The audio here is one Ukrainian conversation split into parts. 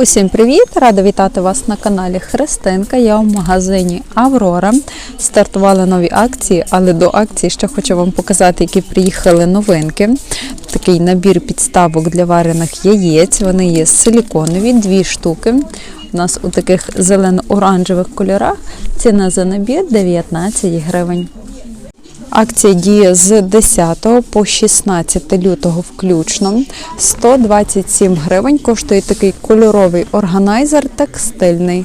Усім привіт! Рада вітати вас на каналі Христинка. Я в магазині Аврора. Стартували нові акції, але до акції ще хочу вам показати, які приїхали новинки. Такий набір підставок для варених яєць. Вони є силіконові, дві штуки. У нас у таких зелено-оранжевих кольорах. Ціна за набір 19 гривень. Акція діє з 10 по 16 лютого включно. 127 гривень коштує такий кольоровий органайзер текстильний.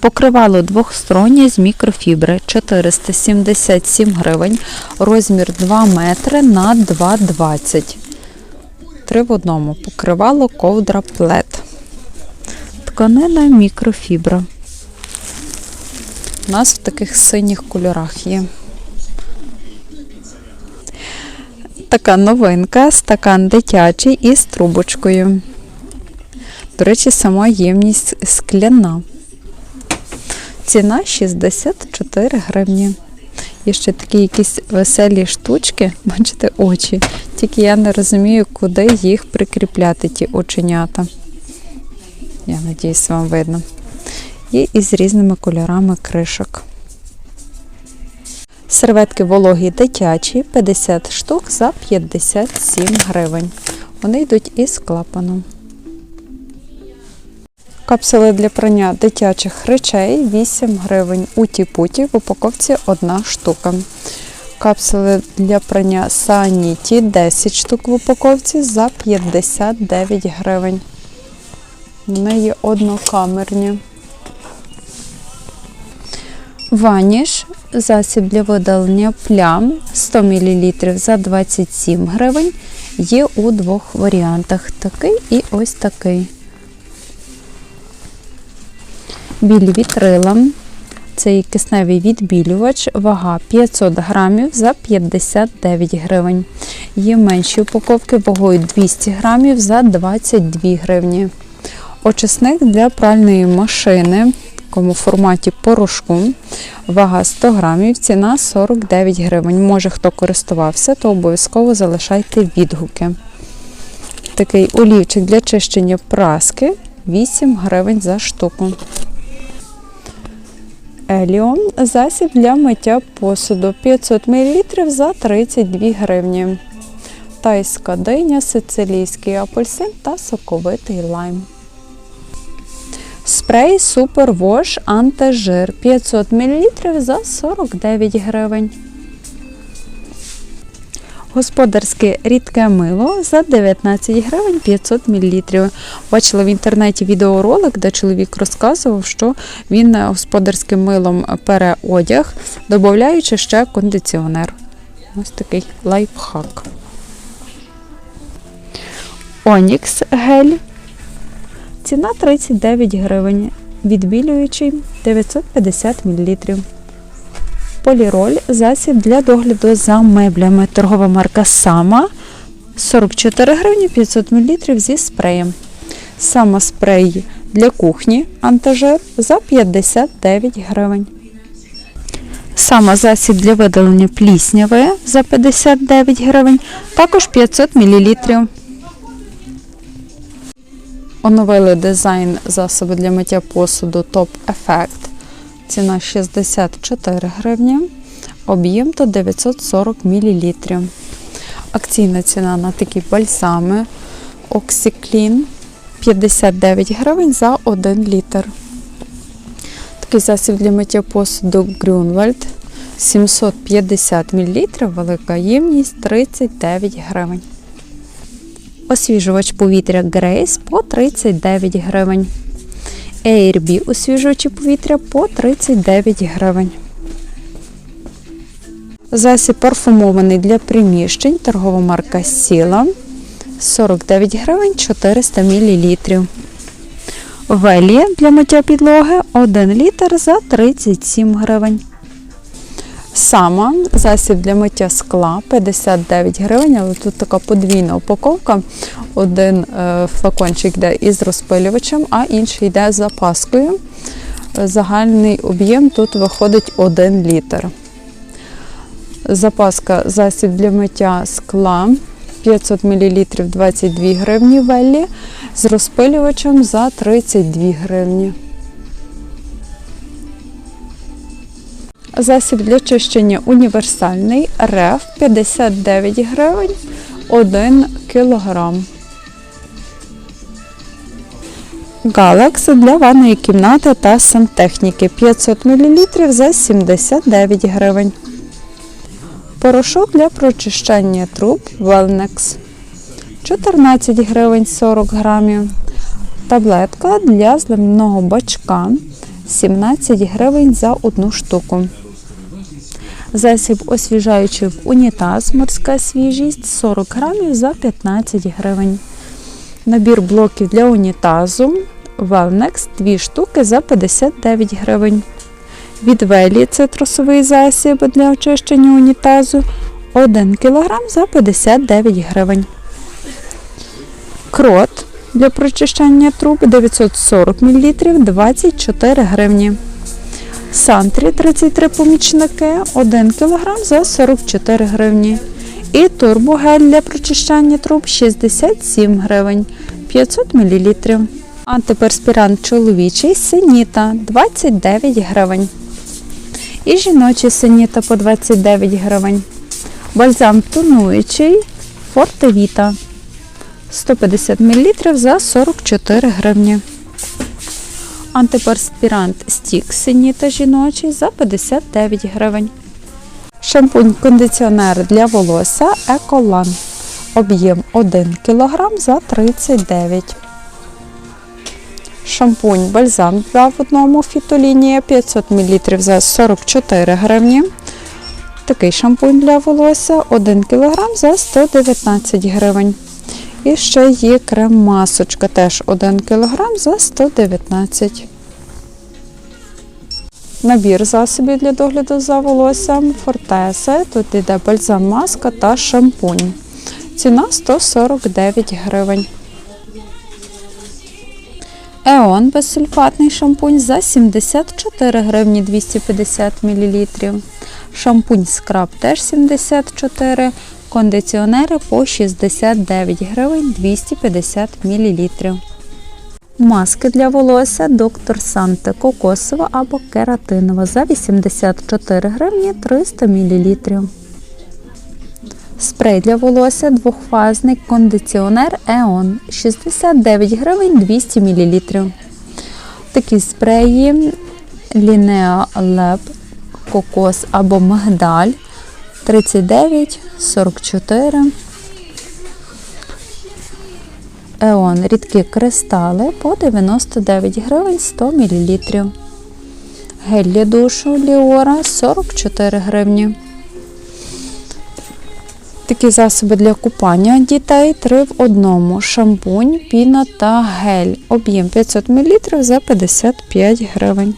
Покривало двохстороннє з мікрофібри 477 гривень, розмір 2 метри на 2,20. Три в одному. Покривало ковдра плед. Тканина мікрофібра. У нас в таких синіх кольорах є. Така новинка, стакан дитячий із трубочкою. До речі, сама ємність скляна. Ціна 64 гривні. Є ще такі якісь веселі штучки, бачите, очі. Тільки я не розумію, куди їх прикріпляти, ті оченята. Я надіюсь, вам видно і із різними кольорами кришок. Серветки вологі дитячі 50 штук за 57 гривень. Вони йдуть із клапаном. Капсули для прання дитячих речей 8 гривень. У тіпуті в упаковці 1 штука. Капсули для прання саніті 10 штук в упаковці за 59 гривень. Вони є однокамерні. Ваніш, засіб для видалення плям 100 мл за 27 гривень. Є у двох варіантах: такий і ось такий. Білі вітрила. Цей кисневий відбілювач, вага 500 грамів за 59 гривень. Є менші упаковки вагою 200 грамів за 22 гривні. Очисник для пральної машини такому форматі порошку. Вага 100 грамів, ціна 49 гривень. Може, хто користувався, то обов'язково залишайте відгуки. Такий олівчик для чищення праски 8 гривень за штуку. Еліон засіб для миття посуду 500 мл за 32 гривні. Тайська диня, сицилійський апельсин та соковитий лайм. Спрей Wash антижир 500 мл за 49 гривень. Господарське рідке мило за 19 гривень 500 мл. Бачила в інтернеті відеоролик, де чоловік розказував, що він господарським милом пере одяг, додаючи ще кондиціонер. Ось такий лайфхак. Онікс гель Ціна 39 гривень, відбілюючий 950 мл. Поліроль засіб для догляду за меблями. Торгова марка Сама 44 гривні 500 мл зі спреєм. Сама спрей для кухні антижир за 59 гривень. Сама засіб для видалення плісняви за 59 гривень, також 500 мл. Оновили дизайн засоби для миття посуду Top Effect. Ціна 64 гривні, об'єм то 940 мл. Акційна ціна на такі бальзами OxyClean 59 гривень за 1 літр. Такий засіб для миття посуду Grunwald 750 мл, велика ємність 39 гривень. Освіжувач повітря Grace по 39 гривень. AirB освіжувачі повітря по 39 гривень. Засіб парфумований для приміщень. Торгова марка Сіла 49 гривень 400 мл. Велія для миття підлоги 1 літр за 37 гривень. Сама засіб для миття скла 59 гривень, але тут така подвійна упаковка. Один е, флакончик йде із розпилювачем, а інший йде з запаскою. Загальний об'єм тут виходить 1 літр. Запаска засіб для миття скла 500 мл 22 гривні веллі з розпилювачем за 32 гривні. Засіб для чищення універсальний РЕФ 59 гривень 1 кілограм. Галекс для ванної кімнати та сантехніки 500 мл за 79 гривень. Порошок для прочищання труб Wellnex 14 гривень 40 грамів. Таблетка для зливного бачка 17 гривень за одну штуку. Засіб освіжаючий в унітаз морська свіжість 40 грамів за 15 гривень. Набір блоків для унітазу Wellnex 2 штуки за 59 гривень. Від Велі цитрусовий засіб для очищення унітазу 1 кг за 59 гривень. Крот для прочищання труб 940 мл 24 гривні. Сантрі 33 помічники 1 кг за 44 гривні. І турбогель для прочищання труб 67 гривень 500 мл. Антиперспірант чоловічий синіта 29 гривень. І жіночий синіта по 29 гривень. Бальзам тонуючий Фортевіта 150 мл за 44 гривні. Антиперспірант стік синіта жіночий за 59 гривень. Шампунь-кондиціонер для волосся Еколан. Об'єм 1 кг за 39 Шампунь бальзам для в одному фітолінія 500 мл за 44 гривні. Такий шампунь для волосся 1 кг за 119 гривень. І ще є крем-масочка, теж 1 кг за 119 Набір засобів для догляду за волоссям Фортеса. Тут йде бальзам маска та шампунь. Ціна 149 гривень. Еон безсульфатний шампунь за 74 гривні 250 мл. Шампунь скраб теж 74 Кондиціонери по 69 гривень 250 мл. Маски для волосся доктор Санте кокосова або кератинова за 84 гривні 300 мл. Спрей для волосся двохфазний кондиціонер Еон 69 гривень 200 мл. Такі спреї Linea Lab кокос або мигдаль 39, 44. Еон рідкі кристали по 99 гривень 100 мл. Гель для душу Ліора 44 гривні. Такі засоби для купання дітей 3 в одному. Шампунь, піна та гель. Об'єм 500 мл за 55 гривень.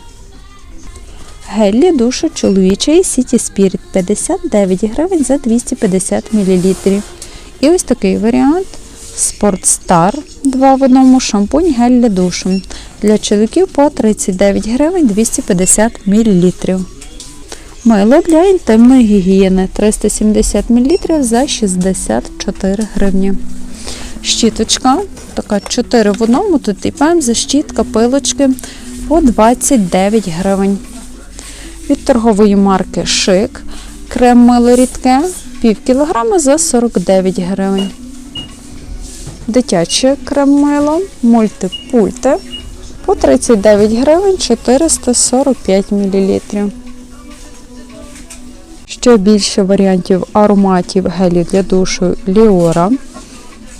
Гель для душу чоловічий City Spirit 59 гривень за 250 мл. І ось такий варіант Sportstar 2 в одному шампунь гель для душу. Для чоловіків по 39 гривень 250 мл. Мило для інтимної гігієни 370 мл за 64 гривні. Щіточка, така 4 в одному, тут і пемза, щітка, пилочки по 29 гривень. Від торгової марки Шик крем мило рідке пів кілограма за 49 гривень. Дитяче крем мило мультипульте по 39 гривень 445 мл. Ще більше варіантів ароматів гелів для душу Ліора.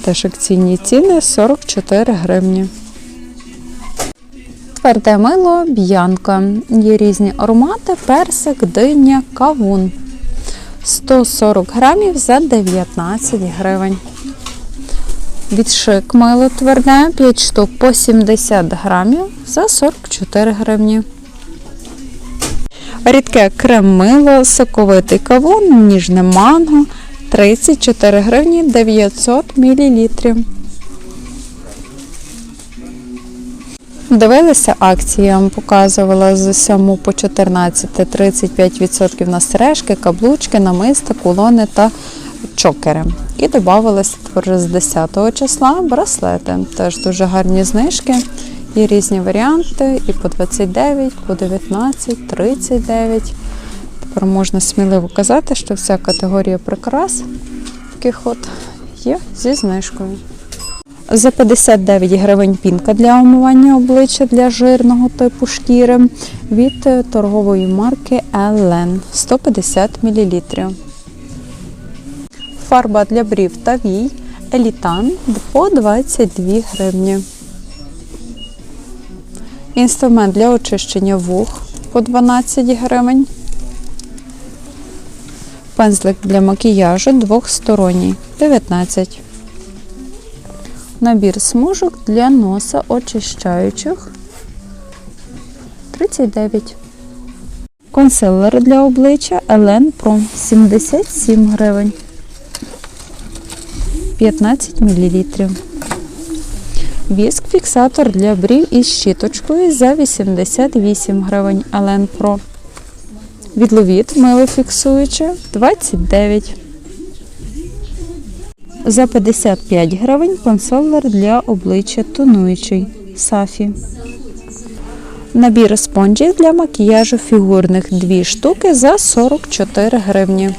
Теж акційні ціни 44 гривні. Тверде мило б'янка. Є різні аромати, персик, диня, кавун. 140 грамів за 19 гривень. Відшик мило тверде, 5 штук по 70 грамів за 44 гривні. Рідке крем-мило, соковитий кавун, ніжне манго 34 гривні 900 мл. Дивилися акції, я вам показувала з 7 по 14, 35% на сережки, каблучки, намиста, кулони та чокери. І додавалися з 10 числа браслети. Теж дуже гарні знижки. Є різні варіанти і по 29, по 19, 39. Тепер можна сміливо казати, що вся категорія прикрас таких от є зі знижкою. За 59 гривень пінка для омивання обличчя для жирного типу шкіри від е, торгової марки Ellen 150 мл. Фарба для брів та вій Елітан по 22 гривні. Інструмент для очищення вух по 12 гривень. Пензлик для макіяжу двохсторонній 19. Набір смужок для носа очищаючих 39. Консилер для обличчя Елен Pro 77 гривень. 15 мл. Віск фіксатор для брів із щіточкою за 88 гривень Елен Pro. Відловіт мило фіксуюче 29. За 55 гривень консолер для обличчя тонуючий Сафі. Набір спонжів для макіяжу фігурних 2 штуки за 44 гривні.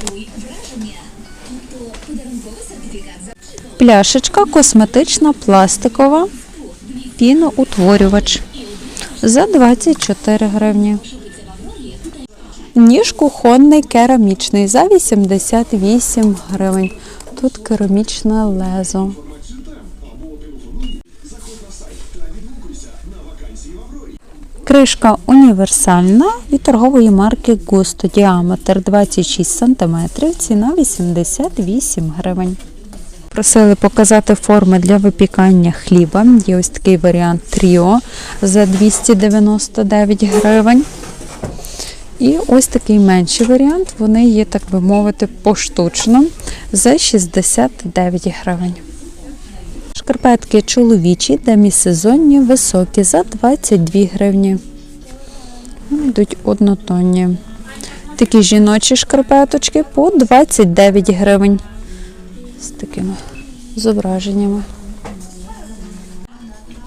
Пляшечка косметична пластикова. Піноутворювач за 24 гривні. Ніж кухонний керамічний за 88 гривень. Тут керамічне лезо. Кришка універсальна від торгової марки Густо. Діаметр 26 см, ціна 88 гривень. Просили показати форми для випікання хліба. Є ось такий варіант Тріо за 299 гривень. І ось такий менший варіант. Вони є, так би мовити, поштучно за 69 гривень. Шкарпетки чоловічі, демісезонні, високі за 22 гривні. Вони Йдуть однотонні. Такі жіночі шкарпеточки по 29 гривень. З такими зображеннями.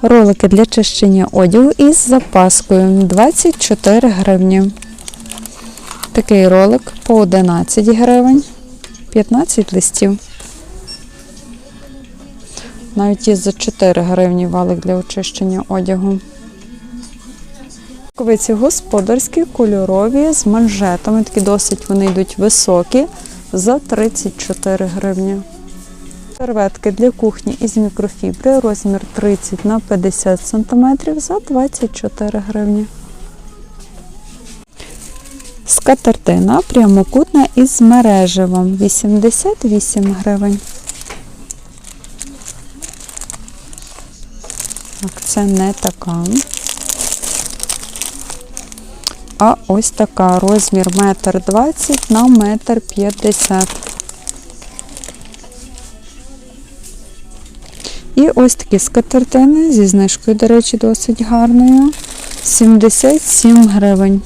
Ролики для чищення одягу із запаскою 24 гривні. Такий ролик по 11 гривень, 15 листів. Навіть є за 4 гривні валик для очищення одягу. Ковиці господарські, кольорові, з манжетами. Такі досить вони йдуть високі за 34 гривні. Серветки для кухні із мікрофібри, розмір 30 на 50 см за 24 гривні. Скатертина прямокутна із мереживом 88 гривень. Так, це не така. А ось така розмір 1,20 м на 1,50 м. І ось такі скатертини зі знижкою, до речі, досить гарною. 77 гривень.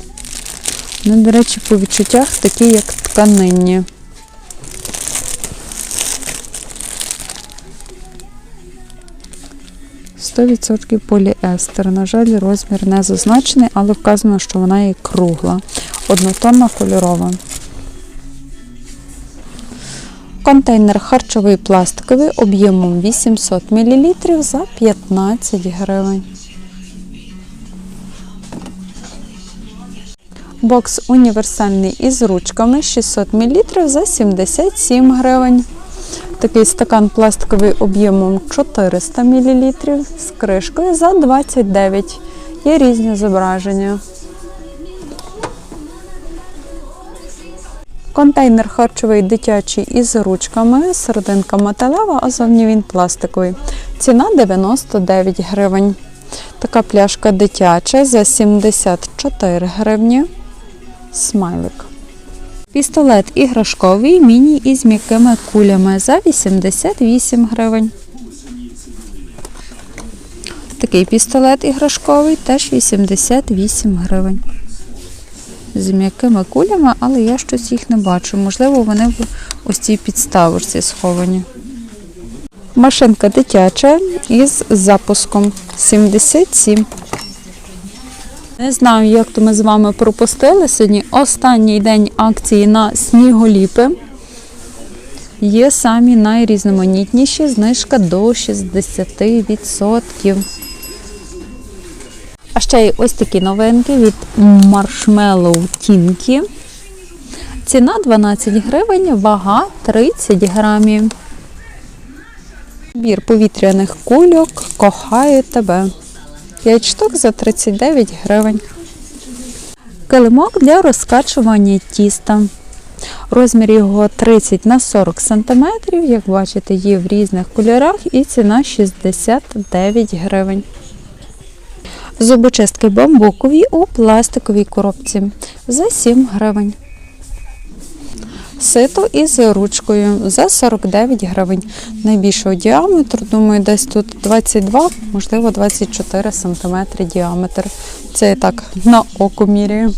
Ну, до речі, по відчуттях такі, як тканинні. Сто відсотків поліестер. На жаль, розмір не зазначений, але вказано, що вона є кругла, однотонна кольорова. Контейнер харчовий пластиковий об'ємом 800 мл за 15 гривень. Бокс універсальний із ручками 600 мл за 77 гривень. Такий стакан пластиковий об'ємом 400 мл з кришкою за 29. Є різні зображення. Контейнер харчовий дитячий із ручками, серединка металева, а зовні він пластиковий. Ціна 99 гривень. Така пляшка дитяча за 74 гривні. Смайлик. Пістолет іграшковий міні із м'якими кулями за 88 гривень. Такий пістолет іграшковий теж 88 гривень. З м'якими кулями, але я щось їх не бачу. Можливо, вони в ось цій підставочці сховані. Машинка дитяча із запуском 77. Не знаю, як то ми з вами пропустили сьогодні. Останній день акції на сніголіпи. Є самі найрізноманітніші знижка до 60%. А ще й ось такі новинки від Marshmallow Tinky. Ціна 12 гривень, вага 30 грамів. Бір повітряних кульок кохаю тебе. 5 штук за 39 гривень. Килимок для розкачування тіста. Розмір його 30 на 40 см. Як бачите, є в різних кольорах і ціна 69 гривень. Зубочистки бамбукові у пластиковій коробці за 7 гривень. Сито із ручкою за 49 гривень. Найбільшого діаметру, думаю, десь тут 22, можливо, 24 см діаметр. Це я так на око міряю.